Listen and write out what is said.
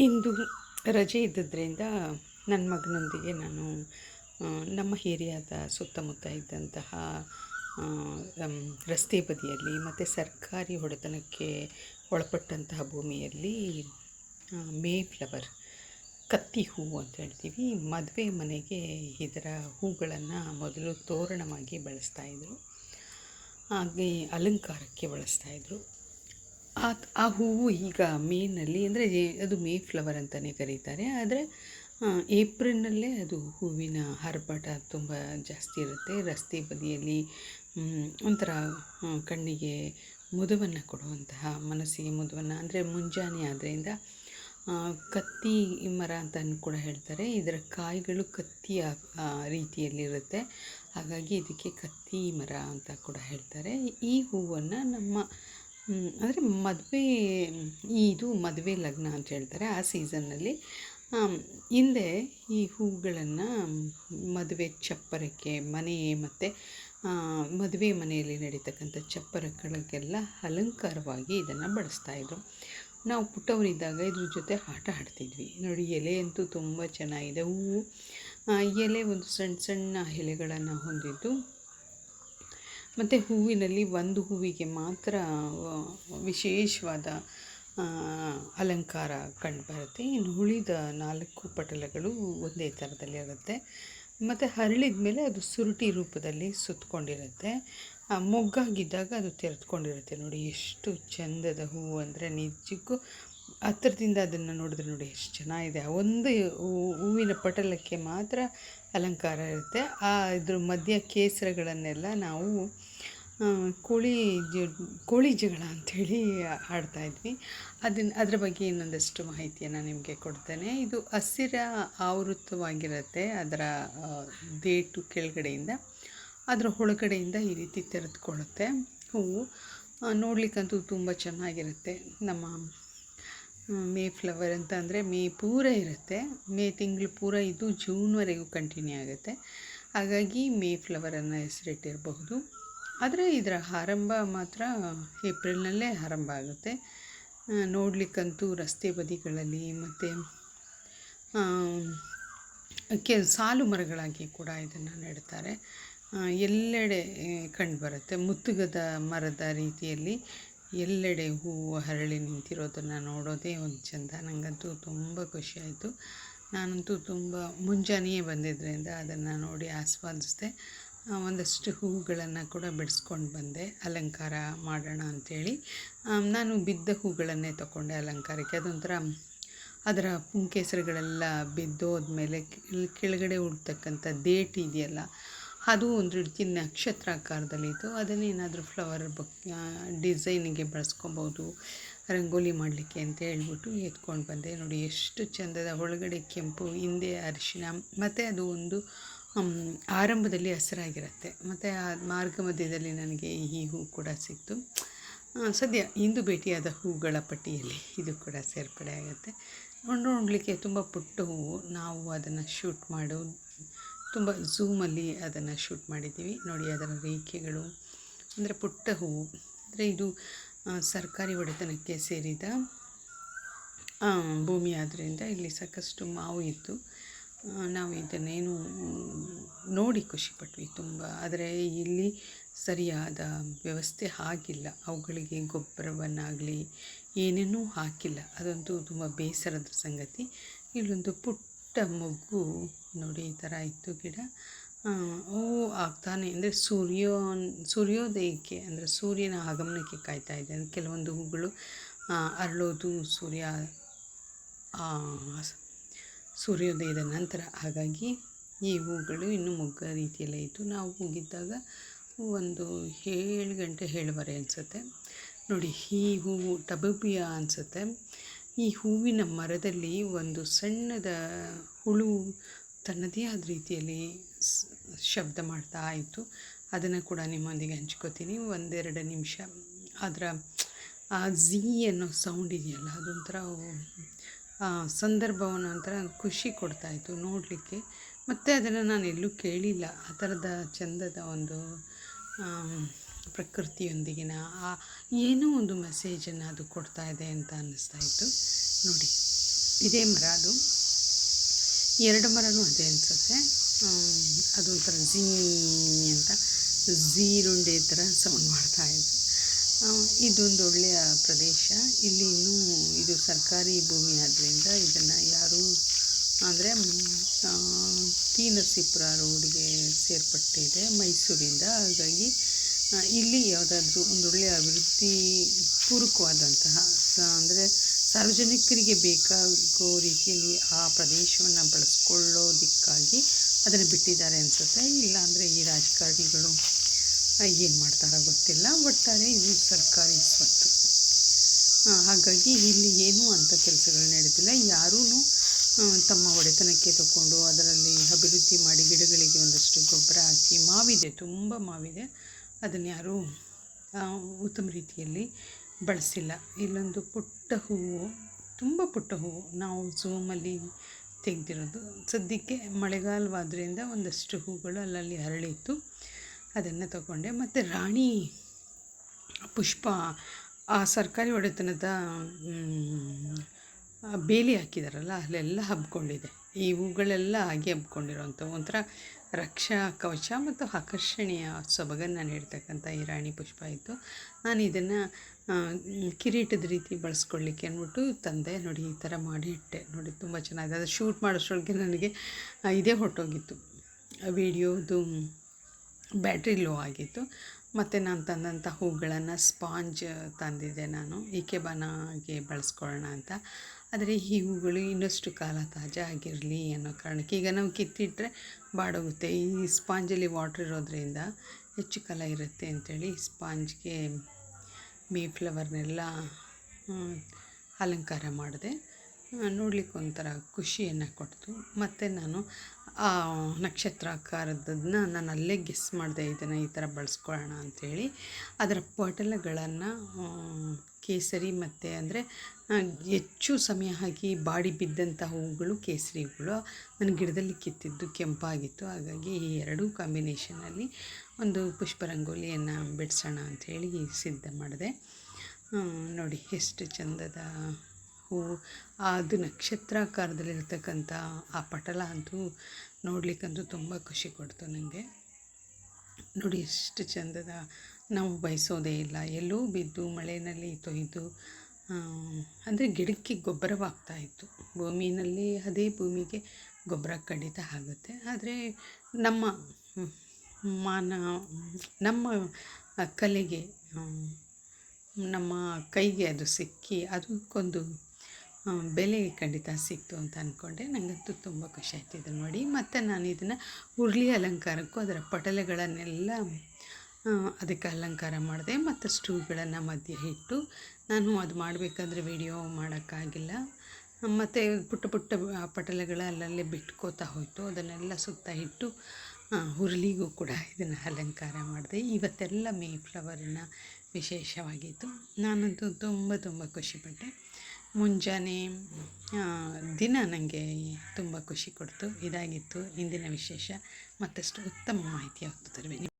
ಇಂದು ರಜೆ ಇದ್ದದ್ರಿಂದ ನನ್ನ ಮಗನೊಂದಿಗೆ ನಾನು ನಮ್ಮ ಏರಿಯಾದ ಸುತ್ತಮುತ್ತ ಇದ್ದಂತಹ ರಸ್ತೆ ಬದಿಯಲ್ಲಿ ಮತ್ತು ಸರ್ಕಾರಿ ಹೊಡೆತನಕ್ಕೆ ಒಳಪಟ್ಟಂತಹ ಭೂಮಿಯಲ್ಲಿ ಮೇ ಫ್ಲವರ್, ಕತ್ತಿ ಹೂವು ಅಂತ ಹೇಳ್ತೀವಿ. ಮದುವೆ ಮನೆಗೆ ಇದರ ಹೂಗಳನ್ನು ಮೊದಲು ತೋರಣವಾಗಿ ಬಳಸ್ತಾಯಿದ್ರು ಹಾಗೆ ಅಲಂಕಾರಕ್ಕೆ ಬಳಸ್ತಾಯಿದ್ರು ಆ ಆ ಹೂವು ಈಗ ಮೇನಲ್ಲಿ, ಅಂದರೆ ಅದು ಮೇ ಫ್ಲವರ್ ಅಂತಲೇ ಕರೀತಾರೆ. ಆದರೆ ಏಪ್ರಿಲ್ನಲ್ಲೇ ಅದು ಹೂವಿನ ಆರ್ಭಟ ತುಂಬ ಜಾಸ್ತಿ ಇರುತ್ತೆ. ರಸ್ತೆ ಬದಿಯಲ್ಲಿ ಒಂಥರ ಕಣ್ಣಿಗೆ ಮುದುವನ್ನು ಕೊಡುವಂತಹ, ಮನಸ್ಸಿಗೆ ಮುದುವನ್ನು, ಅಂದರೆ ಮುಂಜಾನೆ ಆದ್ದರಿಂದ ಕತ್ತಿ ಮರ ಅಂತ ಕೂಡ ಹೇಳ್ತಾರೆ. ಇದರ ಕಾಯಿಗಳು ಕತ್ತಿಯ ರೀತಿಯಲ್ಲಿರುತ್ತೆ. ಹಾಗಾಗಿ ಇದಕ್ಕೆ ಕತ್ತಿ ಮರ ಅಂತ ಕೂಡ ಹೇಳ್ತಾರೆ. ಈ ಹೂವನ್ನು ನಮ್ಮ ಅಂದರೆ ಮದುವೆ, ಇದು ಮದುವೆ ಲಗ್ನ ಅಂತ ಹೇಳ್ತಾರೆ ಆ ಸೀಸನ್ನಲ್ಲಿ. ಹಿಂದೆ ಈ ಹೂಗಳನ್ನು ಮದುವೆ ಚಪ್ಪರಕ್ಕೆ, ಮನೆ ಮತ್ತು ಮದುವೆ ಮನೆಯಲ್ಲಿ ನಡೀತಕ್ಕಂಥ ಚಪ್ಪರಗಳಿಗೆಲ್ಲ ಅಲಂಕಾರವಾಗಿ ಇದನ್ನು ಬಳಸ್ತಾಯಿದ್ರು ನಾವು ಪುಟ್ಟವರಿದ್ದಾಗ ಇದ್ರ ಜೊತೆ ಆಟ ಆಡ್ತಿದ್ವಿ. ನೋಡಿ, ಎಲೆ ಅಂತೂ ತುಂಬ ಚೆನ್ನಾಗಿದೆ. ಹೂವು ಎಲೆ ಒಂದು ಸಣ್ಣ ಸಣ್ಣ ಎಲೆಗಳನ್ನು ಹೊಂದಿದ್ದು ಮತ್ತು ಹೂವಿನಲ್ಲಿ ಒಂದು ಹೂವಿಗೆ ಮಾತ್ರ ವಿಶೇಷವಾದ ಅಲಂಕಾರ ಕಂಡುಬರುತ್ತೆ ಇನ್ನು ಉಳಿದ ನಾಲ್ಕು ಪಟಲಗಳು ಒಂದೇ ಥರದಲ್ಲಿರುತ್ತೆ ಮತ್ತು ಹರಳಿದ ಮೇಲೆ ಅದು ಸುರುಟಿ ರೂಪದಲ್ಲಿ ಸುತ್ತಕೊಂಡಿರುತ್ತೆ ಮೊಗ್ಗಾಗಿದ್ದಾಗ ಅದು ತೆರೆದುಕೊಂಡಿರುತ್ತೆ ನೋಡಿ, ಎಷ್ಟು ಚಂದದ ಹೂವು ಅಂದರೆ ನಿಜಕ್ಕೂ ಹತ್ತಿರದಿಂದ ಅದನ್ನು ನೋಡಿದ್ರೆ ನೋಡಿ, ಎಷ್ಟು ಚೆನ್ನಾಗಿದೆ. ಒಂದು ಹೂವಿನ ಪಟಲಕ್ಕೆ ಮಾತ್ರ ಅಲಂಕಾರ ಇರುತ್ತೆ. ಆ ಇದ್ರ ಮಧ್ಯ ಕೇಸರಗಳನ್ನೆಲ್ಲ ನಾವು ಕೋಳಿ ಜ, ಕೋಳಿ ಜಗಳ ಅಂಥೇಳಿ ಆಡ್ತಾಯಿದ್ವಿ ಅದನ್ನ ಅದರ ಬಗ್ಗೆ ಇನ್ನೊಂದಷ್ಟು ಮಾಹಿತಿಯನ್ನು ನಿಮಗೆ ಕೊಡ್ತೇನೆ. ಇದು ಹಸಿರ ಆವೃತವಾಗಿರುತ್ತೆ ಅದರ ದೇಟು ಕೆಳಗಡೆಯಿಂದ. ಅದರ ಒಳಗಡೆಯಿಂದ ಈ ರೀತಿ ತೆರೆದುಕೊಳ್ಳುತ್ತೆ. ಹೂವು ನೋಡಲಿಕ್ಕಂತೂ ತುಂಬ ಚೆನ್ನಾಗಿರುತ್ತೆ. ನಮ್ಮ ಮೇ ಫ್ಲವರ್ ಅಂತ ಅಂದರೆ ಮೇ ಪೂರ ಇರುತ್ತೆ. ಮೇ ತಿಂಗಳು ಪೂರ ಇದು ಜೂನ್ವರೆಗೂ ಕಂಟಿನ್ಯೂ ಆಗುತ್ತೆ. ಹಾಗಾಗಿ ಮೇ ಫ್ಲವರನ್ನು ಹೆಸರಿಟ್ಟಿರಬಹುದು ಆದರೆ ಇದರ ಆರಂಭ ಮಾತ್ರ ಏಪ್ರಿಲ್ನಲ್ಲೇ ಆರಂಭ ಆಗುತ್ತೆ. ನೋಡಲಿಕ್ಕಂತೂ ರಸ್ತೆ ಬದಿಗಳಲ್ಲಿ ಮತ್ತು ಕೆ, ಸಾಲು ಮರಗಳಾಗಿ ಕೂಡ ಇದನ್ನು ನೆಡ್ತಾರೆ. ಎಲ್ಲೆಡೆ ಕಂಡುಬರುತ್ತೆ ಮುತ್ತುಗದ ಮರದ ರೀತಿಯಲ್ಲಿ ಎಲ್ಲೆಡೆ ಹೂವು ಹರಳಿ ನಿಂತಿರೋದನ್ನು ನೋಡೋದೇ ಒಂದು ಚೆಂದ. ನನಗಂತೂ ತುಂಬ ಖುಷಿಯಾಯಿತು ನಾನಂತೂ ತುಂಬ ಮುಂಜಾನೆಯೇ ಬಂದಿದ್ದರಿಂದ ಅದನ್ನು ನೋಡಿ ಆಸ್ವಾದಿಸಿದೆ ಒಂದಷ್ಟು ಹೂಗಳನ್ನು ಕೂಡ ಬಿಡಿಸ್ಕೊಂಡು ಬಂದೆ. ಅಲಂಕಾರ ಮಾಡೋಣ ಅಂಥೇಳಿ ನಾನು ಬಿದ್ದ ಹೂಗಳನ್ನೇ ತಗೊಂಡೆ ಅಲಂಕಾರಕ್ಕೆ. ಅದೊಂಥರ ಅದರ ಪುಂಕೇಸರುಗಳೆಲ್ಲ ಬಿದ್ದೋದ್ಮೇಲೆ ಕೆಳಗಡೆ ಉಡ್ತಕ್ಕಂಥ ದೇಟ್ ಇದೆಯಲ್ಲ ಅದು ಒಂದು ರೀತಿ ನಕ್ಷತ್ರಾಕಾರದಲ್ಲಿತ್ತು ಅದನ್ನೇನಾದರೂ ಫ್ಲವರ್ ಬಕ್ ಡಿಸೈನಿಗೆ ಬಳಸ್ಕೊಬೋದು, ರಂಗೋಲಿ ಮಾಡಲಿಕ್ಕೆ ಅಂತ ಹೇಳ್ಬಿಟ್ಟು ಎತ್ಕೊಂಡು ಬಂದೆ. ನೋಡಿ, ಎಷ್ಟು ಚಂದದ ಒಳಗಡೆ ಕೆಂಪು, ಹಿಂದೆ ಅರಿಶಿನ ಮತ್ತು ಅದು ಒಂದು ಆರಂಭದಲ್ಲಿ ಹಸಿರಾಗಿರುತ್ತೆ. ಮತ್ತು ಆ ಮಾರ್ಗ ಮಧ್ಯದಲ್ಲಿ ನನಗೆ ಈ ಹೂ ಕೂಡ ಸಿಕ್ತು. ಸದ್ಯ ಇಂದು ಭೇಟಿಯಾದ ಹೂಗಳ ಪಟ್ಟಿಯಲ್ಲಿ ಇದು ಕೂಡ ಸೇರ್ಪಡೆ ಆಗುತ್ತೆ ನೋಡಲಿಕ್ಕೆ ತುಂಬ ಪುಟ್ಟ ಹೂವು. ನಾವು ಅದನ್ನು ಶೂಟ್ ಮಾಡೋ ತುಂಬ ಝೂಮಲ್ಲಿ ಅದನ್ನು ಶೂಟ್ ಮಾಡಿದ್ದೀವಿ. ನೋಡಿ ಅದರ ರೇಖೆಗಳು, ಅಂದರೆ ಪುಟ್ಟ ಹೂವು. ಅಂದರೆ ಇದು ಸರ್ಕಾರಿ ಒಡೆತನಕ್ಕೆ ಸೇರಿದ ಭೂಮಿ ಆದ್ದರಿಂದ ಇಲ್ಲಿ ಸಾಕಷ್ಟು ಮಾವು ಇತ್ತು. ನಾವು ಇದನ್ನೇನು ನೋಡಿ ಖುಷಿಪಟ್ವಿ ತುಂಬ. ಆದರೆ ಇಲ್ಲಿ ಸರಿಯಾದ ವ್ಯವಸ್ಥೆ ಆಗಿಲ್ಲ. ಅವುಗಳಿಗೆ ಗೊಬ್ಬರವನ್ನಾಗಲಿ ಏನೇನೂ ಹಾಕಿಲ್ಲ. ಅದಂತೂ ತುಂಬ ಬೇಸರದ ಸಂಗತಿ. ಇಲ್ಲೊಂದು ಪುಟ್ಟ ಮೊಗ್ಗು ನೋಡಿ ಈ ಥರ ಇತ್ತು ಗಿಡ. ಹೂವು ಆಗ್ತಾನೆ. ಅಂದರೆ ಸೂರ್ಯೋ, ಸೂರ್ಯೋದಯಕ್ಕೆ, ಅಂದರೆ ಸೂರ್ಯನ ಆಗಮನಕ್ಕೆ ಕಾಯ್ತಾ ಇದೆ. ಕೆಲವೊಂದು ಹೂಗಳು ಅರಳೋದು ಸೂರ್ಯ ಸೂರ್ಯೋದಯದ ನಂತರ. ಹಾಗಾಗಿ ಈ ಹೂಗಳು ಇನ್ನೂ ಮೊಗ್ಗ ರೀತಿಯಲ್ಲೇ ಇತ್ತು. ನಾವು ಹೋಗಿದ್ದಾಗ ಒಂದು ಏಳು ಗಂಟೆ ಏಳುವರೆ ಅನಿಸುತ್ತೆ. ನೋಡಿ, ಈ ಹೂವು ಟಬಬಿಯ ಅನಿಸುತ್ತೆ. ಈ ಹೂವಿನ ಮರದಲ್ಲಿ ಒಂದು ಸಣ್ಣದ ಹುಳು ತನ್ನದೇ ಆದ ರೀತಿಯಲ್ಲಿ ಶಬ್ದ ಮಾಡ್ತಾ ಇತ್ತು. ಅದನ್ನು ಕೂಡ ನಿಮ್ಮೊಂದಿಗೆ ಹಂಚ್ಕೋತೀನಿ. ಒಂದೆರಡು ನಿಮಿಷ. ಅದರ ಆ ಝೀ ಅನ್ನೋ ಸೌಂಡ್ ಇದೆಯಲ್ಲ, ಅದೊಂಥರ ಸಂದರ್ಭವನ್ನು ಒಂಥರ ಖುಷಿ ಕೊಡ್ತಾಯಿತ್ತು ನೋಡಲಿಕ್ಕೆ. ಮತ್ತು ಅದನ್ನು ನಾನು ಎಲ್ಲೂ ಕೇಳಿಲ್ಲ. ಆ ಥರದ ಚಂದದ ಒಂದು ಪ್ರಕೃತಿಯೊಂದಿಗಿನ ಆ ಏನೋ ಒಂದು ಮೆಸೇಜನ್ನು ಅದು ಕೊಡ್ತಾ ಇದೆ ಅಂತ ಅನ್ನಿಸ್ತಾ ಇತ್ತು. ನೋಡಿ, ಇದೇ ಮರ ಅದು. ಎರಡು ಮರನೂ ಅದೇ ಅನಿಸುತ್ತೆ. ಅದೊಂಥರ ಝೀ ಅಂತ ಝೀರುಂಡೆ ಥರ ಸೌಂಡ್ ಮಾಡ್ತಾ ಇದೆ. ಇದೊಂದು ಒಳ್ಳೆಯ ಪ್ರದೇಶ. ಇಲ್ಲಿ ಇನ್ನೂ ಇದು ಸರ್ಕಾರಿ ಭೂಮಿ ಆದ್ದರಿಂದ ಇದನ್ನು ಯಾರೂ ಅಂದರೆ ಟಿ ನರಸೀಪುರ ರೋಡ್ಗೆ ಸೇರ್ಪಟ್ಟಿದೆ ಮೈಸೂರಿಂದ. ಹಾಗಾಗಿ ಇಲ್ಲಿ ಯಾವುದಾದ್ರೂ ಒಂದೊಳ್ಳೆಯ ಅಭಿವೃದ್ಧಿ ಪೂರಕವಾದಂತಹ, ಸ, ಅಂದರೆ ಸಾರ್ವಜನಿಕರಿಗೆ ಬೇಕಾಗೋ ರೀತಿಯಲ್ಲಿ ಆ ಪ್ರದೇಶವನ್ನು ಬಳಸ್ಕೊಳ್ಳೋದಕ್ಕಾಗಿ ಅದನ್ನು ಬಿಟ್ಟಿದ್ದಾರೆ ಅನಿಸುತ್ತೆ. ಇಲ್ಲಾಂದರೆ ಈ ರಾಜಕಾರಣಿಗಳು ಏನು ಮಾಡ್ತಾರೋ ಗೊತ್ತಿಲ್ಲ. ಒಟ್ಟಾರೆ ಇದು ಸರ್ಕಾರಿ ಸ್ವತ್ತು. ಹಾಗಾಗಿ ಇಲ್ಲಿ ಏನೂ ಅಂಥ ಕೆಲಸಗಳು ನಡೆದಿಲ್ಲ. ಯಾರೂ ತಮ್ಮ ಒಡೆತನಕ್ಕೆ ತಗೊಂಡು ಅದರಲ್ಲಿ ಅಭಿವೃದ್ಧಿ ಮಾಡಿ ಗಿಡಗಳಿಗೆ ಒಂದಷ್ಟು ಗೊಬ್ಬರ ಹಾಕಿ, ಮಾವಿದೆ, ತುಂಬ ಮಾವಿದೆ. ಅದನ್ನು ಯಾರೂ ಉತ್ತಮ ರೀತಿಯಲ್ಲಿ ಬಳಸಿಲ್ಲ. ಇಲ್ಲೊಂದು ಪುಟ್ಟ ಹೂವು, ತುಂಬ ಪುಟ್ಟ ಹೂವು ನಾವು ಝೂಮಲ್ಲಿ ತೆಗೆದಿರೋದು. ಸದ್ಯಕ್ಕೆ ಮಳೆಗಾಲವಾದ್ರಿಂದ ಒಂದಷ್ಟು ಹೂಗಳು ಅಲ್ಲಲ್ಲಿ ಹರಳಿತ್ತು ಅದನ್ನು ತಗೊಂಡೆ. ಮತ್ತು ರಾಣಿ ಪುಷ್ಪ, ಆ ಸರ್ಕಾರಿ ಒಡೆತನದ ಬೇಲಿ ಹಾಕಿದಾರಲ್ಲ, ಅಲ್ಲೆಲ್ಲ ಹಬ್ಕೊಂಡಿದೆ. ಈ ಹೂಗಳೆಲ್ಲ ಹಾಗೆ ಹಬ್ಕೊಂಡಿರೋವಂಥ ಒಂಥರ ರಕ್ಷಾ ಕವಚ ಮತ್ತು ಆಕರ್ಷಣೀಯ ಸೊಬಗನ್ನು ನೀಡ್ತಕ್ಕಂಥ ಈ ರಾಣಿ ಪುಷ್ಪ ಇತ್ತು. ನಾನು ಇದನ್ನು ಕಿರೀಟದ ರೀತಿ ಬಳಸ್ಕೊಳ್ಳಿಕ್ಕೆ ಅಂದ್ಬಿಟ್ಟು ತಂದೆ ನೋಡಿ ಈ ಥರ ಮಾಡಿ ಇಟ್ಟೆ ನೋಡಿ ತುಂಬ ಚೆನ್ನಾಗಿದೆ. ಅದು ಶೂಟ್ ಮಾಡೋಷ್ಟೊಳಗೆ ನನಗೆ ಇದೇ ಹೊರಟೋಗಿತ್ತು ವಿಡಿಯೋದು ಬ್ಯಾಟ್ರಿ ಲೋ ಆಗಿತ್ತು. ಮತ್ತು ನಾನು ತಂದಂಥ ಹೂಗಳನ್ನು ಸ್ಪಾಂಜ್ ತಂದಿದ್ದೆ ನಾನು. ಈಕೆಬಾನಾಗೆ ಬಳಸ್ಕೊಳ್ಳೋಣ ಅಂತ. ಆದರೆ ಈ ಹೂಗಳು ಇನ್ನಷ್ಟು ಕಾಲ ತಾಜಾ ಆಗಿರಲಿ ಅನ್ನೋ ಕಾರಣಕ್ಕೆ ಈಗ ನಾವು ಕಿತ್ತಿಟ್ಟರೆ ಬಾಡೋಗುತ್ತೆ. ಈ ಸ್ಪಾಂಜಲ್ಲಿ ವಾಟ್ರ್ ಇರೋದರಿಂದ ಹೆಚ್ಚು ಕಾಲ ಇರುತ್ತೆ ಅಂಥೇಳಿ ಸ್ಪಾಂಜ್ಗೆ ಮೇ ಫ್ಲವರ್ನೆಲ್ಲ ಅಲಂಕಾರ ಮಾಡಿದೆ. ನೋಡಲಿಕ್ಕೆ ಒಂಥರ ಖುಷಿಯನ್ನು ಕೊಡ್ತು. ಮತ್ತು ನಾನು ನಕ್ಷತ್ರಾಕಾರದನ್ನ ನಾನು ಅಲ್ಲೇ ಗೆಸ್ ಮಾಡಿದೆ ಇದನ್ನು ಈ ಥರ ಬಳಸ್ಕೊಳ್ಳೋಣ ಅಂಥೇಳಿ ಅದರ ಪಟಲಗಳನ್ನು ಕೇಸರಿ ಮತ್ತು ಅಂದರೆ ಹೆಚ್ಚು ಸಮಯ ಹಾಕಿ ಬಾಡಿ ಬಿದ್ದಂಥ ಹೂಗಳು ಕೇಸರಿ ಹೂಗಳು ನನ್ನ ಗಿಡದಲ್ಲಿ ಕಿತ್ತಿದ್ದು ಕೆಂಪಾಗಿತ್ತು. ಹಾಗಾಗಿ ಈ ಎರಡೂ ಕಾಂಬಿನೇಷನಲ್ಲಿ ಒಂದು ಪುಷ್ಪ ರಂಗೋಲಿಯನ್ನು ಬಿಡಿಸೋಣ ಅಂಥೇಳಿ ಸಿದ್ಧ ಮಾಡಿದೆ. ನೋಡಿ ಎಷ್ಟು ಚಂದದ ಅದು ನಕ್ಷತ್ರಾಕಾರದಲ್ಲಿರ್ತಕ್ಕಂಥ ಆ ಪಟಲ ಅಂತೂ ನೋಡಲಿಕ್ಕಂತೂ ತುಂಬ ಖುಷಿ ಕೊಡ್ತು ನನಗೆ ನೋಡಿ, ಎಷ್ಟು ಚಂದದ ನಾವು ಬಯಸೋದೇ ಇಲ್ಲ. ಎಲ್ಲೋ ಬಿದ್ದು ಮಳೆಯಲ್ಲಿ ತೊಯ್ದು ಅಂದರೆ ಗಿಡಕ್ಕೆ ಗೊಬ್ಬರವಾಗ್ತಾ ಇತ್ತು. ಭೂಮಿನಲ್ಲಿ ಅದೇ ಭೂಮಿಗೆ ಗೊಬ್ಬರ ಖಂಡಿತ ಆಗುತ್ತೆ. ಆದರೆ ನಮ್ಮ, ಮಾನ, ನಮ್ಮ ಕಲೆಗೆ ನಮ್ಮ ಕೈಗೆ ಅದು ಸಿಕ್ಕಿ ಅದಕ್ಕೊಂದು ಬೆಲೆ ಖಂಡಿತ ಸಿಕ್ತು ಅಂತ ಅಂದ್ಕೊಂಡೆ ನನಗಂತೂ ತುಂಬ ಖುಷಿ ಆಯ್ತು ಇದನ್ನು ನೋಡಿ. ಮತ್ತು ನಾನು ಇದನ್ನು ಉರುಳಿ ಅಲಂಕಾರಕ್ಕೂ ಅದರ ಪಟಲೆಗಳನ್ನೆಲ್ಲ ಅದಕ್ಕೆ ಅಲಂಕಾರ ಮಾಡಿದೆ. ಮತ್ತು ಸ್ಟೂಗಳನ್ನು ಮಧ್ಯೆ ಇಟ್ಟು ನಾನು ಅದು ಮಾಡಬೇಕಾದ್ರೆ ವಿಡಿಯೋ ಮಾಡೋಕ್ಕಾಗಿಲ್ಲ. ಮತ್ತು ಪುಟ್ಟ ಪುಟ್ಟ ಪಟಲೆಗಳ ಅಲ್ಲಲ್ಲೇ ಬಿಟ್ಕೋತಾ ಹೋಯಿತು. ಅದನ್ನೆಲ್ಲ ಸುತ್ತ ಇಟ್ಟು ಹುರುಳಿಗೂ ಕೂಡ ಇದನ್ನು ಅಲಂಕಾರ ಮಾಡಿದೆ. ಇವತ್ತೆಲ್ಲ ಮೇ ಫ್ಲವರನ್ನು ವಿಶೇಷವಾಗಿತ್ತು. ನಾನಂತೂ ತುಂಬ ತುಂಬ ಖುಷಿಪಟ್ಟೆ. ಮುಂಜಾನೆ ದಿನ ನನಗೆ ತುಂಬ ಖುಷಿ ಕೊಡ್ತು. ಇದಾಗಿತ್ತು. ಇಂದಿನ ವಿಶೇಷ ಮತ್ತಷ್ಟು ಉತ್ತಮ ಮಾಹಿತಿ ಆಗ್ತದೆ